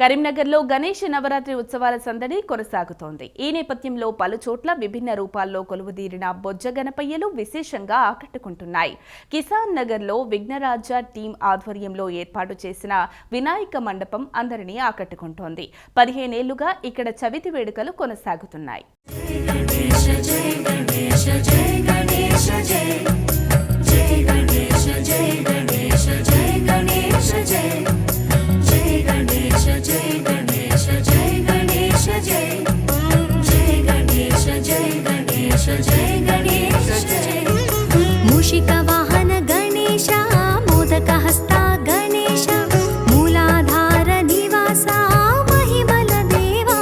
కరీంనగర్లో గణేష్ నవరాత్రి ఉత్సవాల సందడి కొనసాగుతోంది. ఈ నేపథ్యంలో పలు చోట్ల విభిన్న రూపాల్లో కొలువుదీరిన బొజ్జ గణపయ్యలు విశేషంగా ఆకట్టుకుంటున్నాయి. కిసాన్ నగర్లో విఘ్నరాజ టీం ఆధ్వర్యంలో ఏర్పాటు చేసిన వినాయక మండపం అందరినీ ఆకట్టుకుంటోంది. పదిహేనేళ్ళుగా ఇక్కడ చవితి వేడుకలు కొనసాగుతున్నాయి. गणेश जय गणेश जय मूषिकवाहन गणेश मोदकहस्ता गणेश मूलाधार निवासा महिमल देवा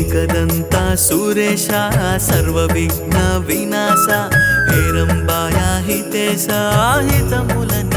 एकदन्ता सुरेशा सर्वविघ्न विनाशा हेरम्बाया हितेशा हितमुल नीवा